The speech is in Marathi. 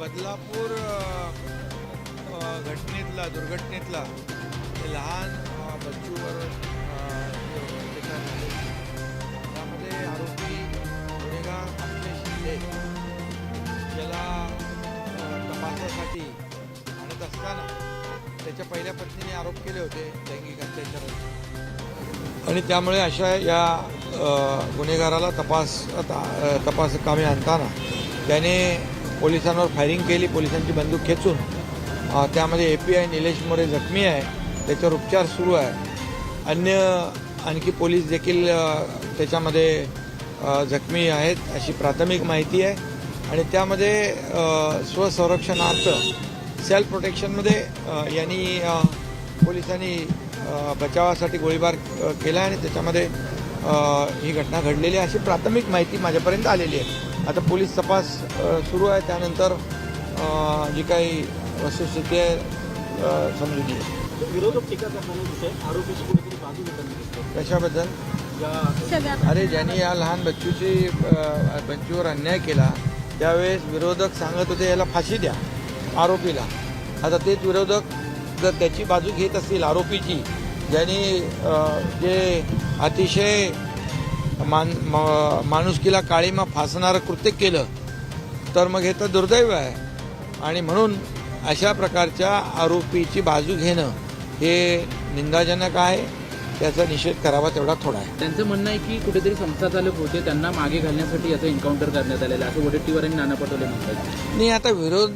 बदलापूर घटनेतला दुर्घटनेतला लहान बच्चूवर त्यामध्ये आरोपी गुन्हेगार अक्षय शिंदे याला तपासासाठी आणत असताना त्याच्या पहिल्या पत्नीने आरोप केले होते लैंगिक अत्याचाराचे. आणि त्यामुळे अशा या गुन्हेगाराला तपास तपास कामी आणताना त्याने पोलिसांवर फायरिंग केली पोलिसांची बंदूक खेचून त्यामध्ये A P I Nilesh More जखमी आहे त्याच्यावर उपचार सुरू आहे. अन्य आणखी पोलीस देखील त्याच्यामध्ये जखमी आहेत अशी प्राथमिक माहिती आहे. आणि त्यामध्ये स्वसंरक्षणार्थ सेल्फ प्रोटेक्शनमध्ये यांनी पोलिसांनी बचावासाठी गोळीबार केला आणि त्याच्यामध्ये ही घटना घडलेली आहे अशी प्राथमिक माहिती माझ्यापर्यंत आलेली आहे. आता पोलीस तपास सुरू आहे. त्यानंतर जी काही वस्तुस्थिती आहे समजून येईल कशाबद्दल? या अरे ज्यांनी या लहान बच्चूची बच्चूवर अन्याय केला त्यावेळेस विरोधक सांगत होते याला फाशी द्या आरोपीला. आता तेच विरोधक जर त्याची बाजू घेत असतील आरोपीची ज्यांनी जे अतिशय मान माणुसकीला काळीमा फासणारं कृत्य केलं तर मग हे तर दुर्दैव आहे. आणि म्हणून अशा प्रकारच्या आरोपीची बाजू घेणं हे निंदाजनक आहे. त्याचा निषेध करावा तेवढा थोडा आहे. त्यांचं म्हणणं आहे की कुठेतरी संस्था चालक होते त्यांना मागे घालण्यासाठी याचं एन्काउंटर करण्यात आलेलं आहे. असं वडेट्टीवार आणि नाना पटोले म्हणतात. नाही आता विरोध